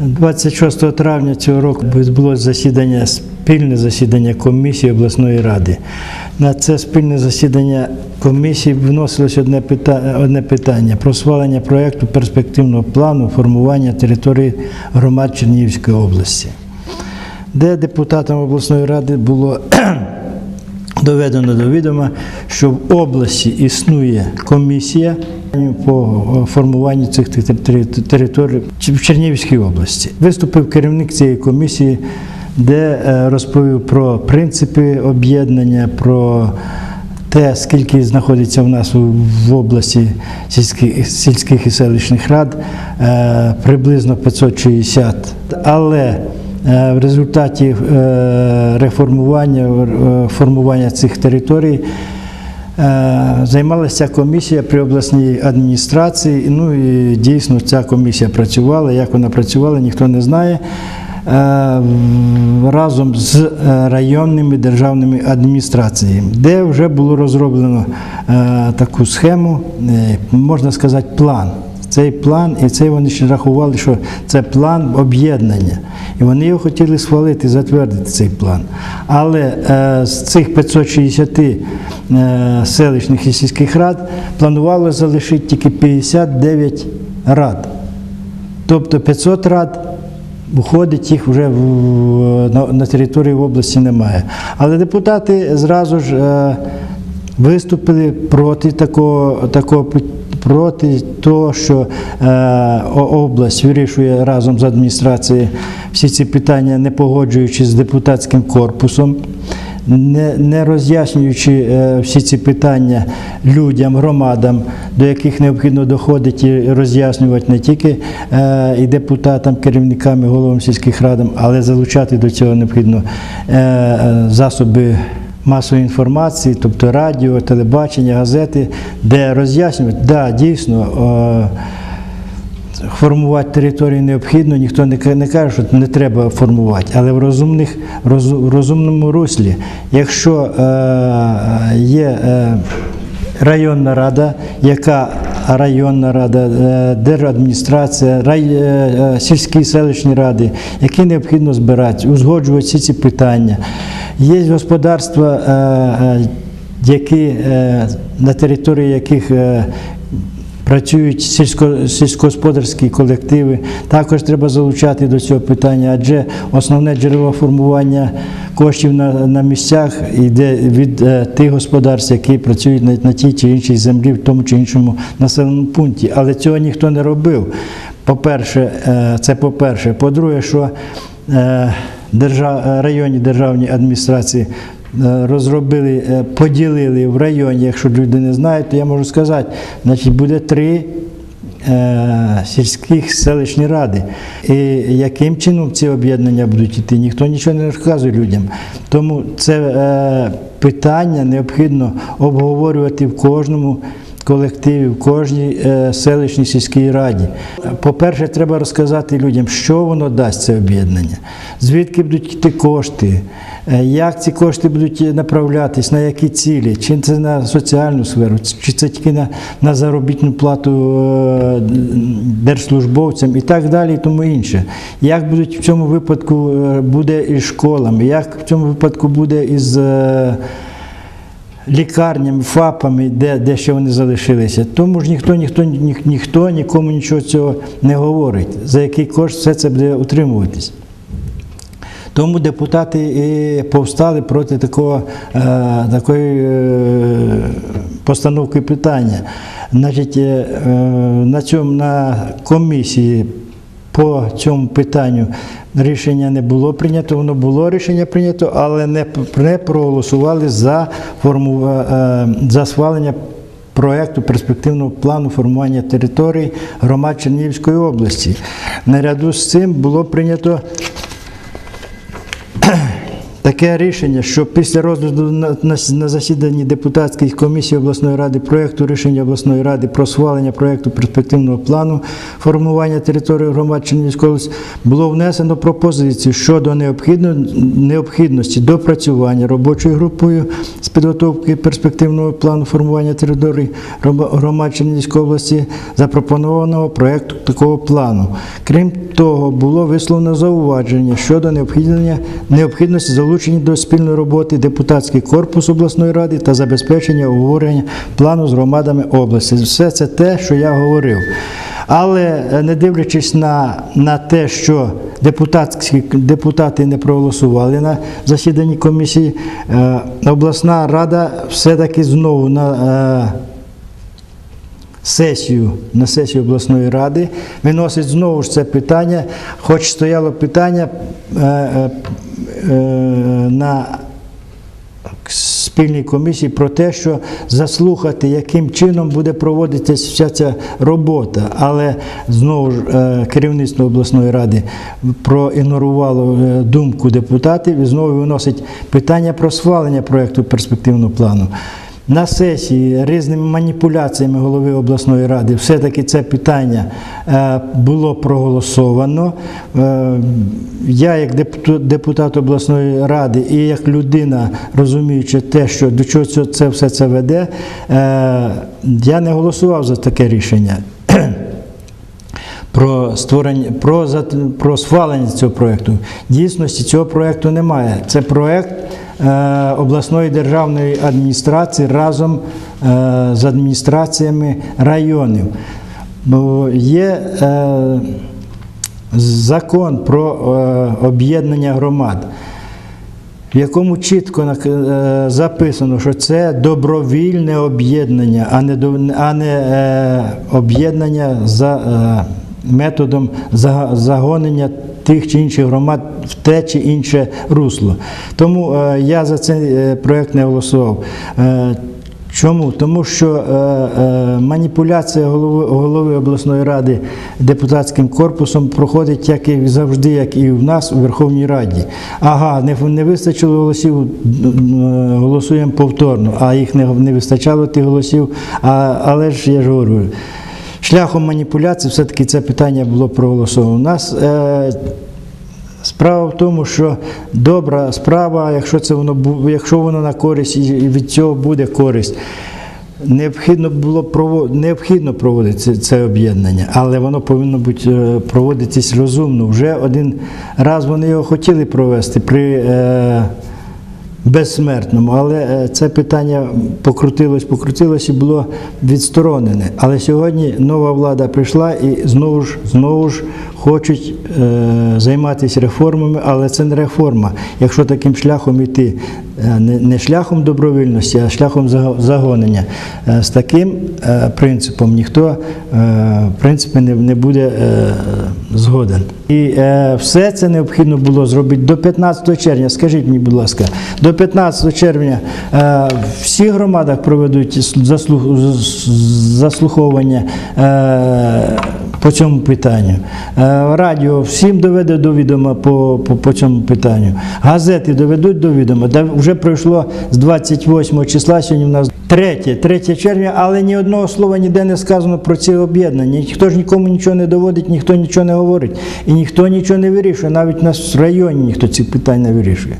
26 травня цього року відбулося засідання, спільне засідання комісії обласної ради. На це спільне засідання комісії вносилось одне питання, одне питання про схвалення проєкту перспективного плану формування території громад Чернігівської області, де депутатам обласної ради було доведено до відома, що в області існує комісія по формуванню цих територій в Чернігівській області. Виступив керівник цієї комісії, де е, розповів про принципи об'єднання, про те, скільки знаходиться в нас в області сільських, сільських і селищних рад, е, приблизно 560. Але в результаті е, реформування, е, формування цих територій е, займалася комісія при обласній адміністрації. Ну і дійсно ця комісія працювала. Як вона працювала, ніхто не знає. Е, Разом з е, районними державними адміністраціями, де вже було розроблено е, таку схему, е, можна сказати, план. Цей план, і це вони ще рахували, що це план об'єднання. І вони його хотіли схвалити, затвердити цей план. Але е, з цих 560 е, селищних і сільських рад планувало залишити тільки 59 рад. Тобто 500 рад виходить, їх вже на, території області немає. Але депутати зразу ж е, виступили проти такого, такого проти того, що е, область вирішує разом з адміністрацією всі ці питання, не погоджуючись з депутатським корпусом. Не, не роз'яснюючи е, всі ці питання людям, громадам, до яких необхідно доходити і роз'яснювати не тільки е, і депутатам, керівникам, і головам сільських рад, але залучати до цього необхідно е, е, засоби масової інформації, тобто радіо, телебачення, газети, де роз'яснюють, да, дійсно. Е, Формувати територію необхідно, ніхто не каже, що не треба формувати, але в розумних, в розумному руслі. Якщо е, є е, районна рада, яка районна рада, е, держадміністрація, рай, е, е, сільські селищні ради, які необхідно збирати, узгоджувати всі ці питання. Є господарства, які, на території яких Працюють сільсько, сільськогосподарські колективи. Також треба залучати до цього питання, адже основне джерело формування коштів на, на місцях йде від е, тих господарств, які працюють на, на тій чи іншій землі, в тому чи іншому населеному пункті. Але цього ніхто не робив. По-перше, е, це по-перше. По-друге, що е, держав, районні державні адміністрації е, розробили, е, поділили в районі, якщо люди не знають, то я можу сказати, значить буде три е, сільських селищні ради. І яким чином ці об'єднання будуть йти, ніхто нічого не розказує людям. Тому це питання необхідно обговорювати в кожному колективі, в кожній е, селищній сільській раді. По-перше, треба розказати людям, що воно дасть це об'єднання, звідки будуть йти кошти, е, як ці кошти будуть направлятись, на які цілі, чи це на соціальну сферу, чи це тільки на, на заробітну плату е, держслужбовцям і так далі, і тому інше. Як будуть в цьому випадку буде із школами, як в цьому випадку буде із. Е, лікарнями, ФАПами, де, де ще вони залишилися. Тому ж ніхто, ніхто, ні, ніхто нікому нічого цього не говорить, за який кошт все це буде утримуватись. Тому депутати і повстали проти такого, е, такої е, постановки питання. Значить, е, на цьому на комісії по цьому питанню рішення не було прийнято, воно було рішення прийнято, але не, не проголосували за, форму, е, за схвалення проєкту перспективного плану формування територій громад Чернігівської області. Наряду з цим було прийнято таке рішення, що після розгляду на, засіданні депутатської комісії обласної ради проєкту рішення обласної ради про схвалення проєкту перспективного плану формування території громад Чернігівської області було внесено пропозицію щодо необхідно, необхідності допрацювання робочою групою з підготовки перспективного плану формування території грома- громад Чернігівської області запропонованого проєкту такого плану. Крім того, було висловлено зауваження щодо необхідності залучення до спільної роботи депутатський корпус обласної ради та забезпечення обговорення плану з громадами області. Все це те, що я говорив. Але е, не дивлячись на, на те, що депутатські депутати не проголосували на засіданні комісії, е, обласна рада все-таки знову на е, сесію на сесію обласної ради виносить знову ж це питання, хоч стояло питання е, е, е, на спільній комісії про те, що заслухати, яким чином буде проводитися вся ця робота. Але знову ж е, керівництво обласної ради проігнорувало е, думку депутатів і знову виносить питання про схвалення проєкту перспективного плану. На сесії різними маніпуляціями голови обласної ради все-таки це питання е, було проголосовано. Е, Я, як депутат обласної ради і як людина, розуміючи те, що до чого це- все це веде, е, я не голосував за таке рішення. Про створення про, про схвалення цього проєкту. Дійсності цього проєкту немає. Це проєкт обласної державної адміністрації разом е, з адміністраціями районів. Є е, закон про е, об'єднання громад в якому чітко е, записано, що це добровільне об'єднання, а не, е, об'єднання за е, методом загонення тих чи інших громад в те чи інше русло. Тому е, я за цей е, проєкт не голосував. Е, Чому? Тому що е, е, маніпуляція голови, голови обласної ради депутатським корпусом проходить як і завжди, як і в нас у Верховній Раді. Ага, не, не вистачило голосів, голосуємо повторно, а їх не, не вистачало тих голосів. А, але ж я ж говорю, шляхом маніпуляції все-таки це питання було проголосовано. У нас е, Справа в тому, що добра справа, якщо це воно якщо воно на користь і від цього буде користь. Необхідно було прово- необхідно проводити це, це об'єднання, але воно повинно бути е, проводитись розумно. Вже один раз вони його хотіли провести при е, безсмертному, але е, це питання покрутилось, покрутилось і було відсторонене. Але сьогодні нова влада прийшла і знову ж знову ж хочуть е, займатися реформами, але це не реформа. Якщо таким шляхом йти, не, не шляхом добровільності, а шляхом загонення. Е, з таким е, принципом ніхто е, в принципі не, буде е, згоден. І е, все це необхідно було зробити до 15 червня. Скажіть мені, будь ласка, до 15 червня е, в всіх громадах проведуть заслуховування е, по цьому питанню. Е, Радіо всім доведе до відома по, по, по цьому питанню. Газети доведуть до відома. Да вже пройшло з 28 числа, сьогодні в нас 3, 3 червня, але ні одного слова ніде не сказано про ці об'єднання. Ніхто ж нікому нічого не доводить, ніхто нічого не говорить. І ніхто нічого не вирішує. Навіть у нас в районі ніхто ці питань не вирішує.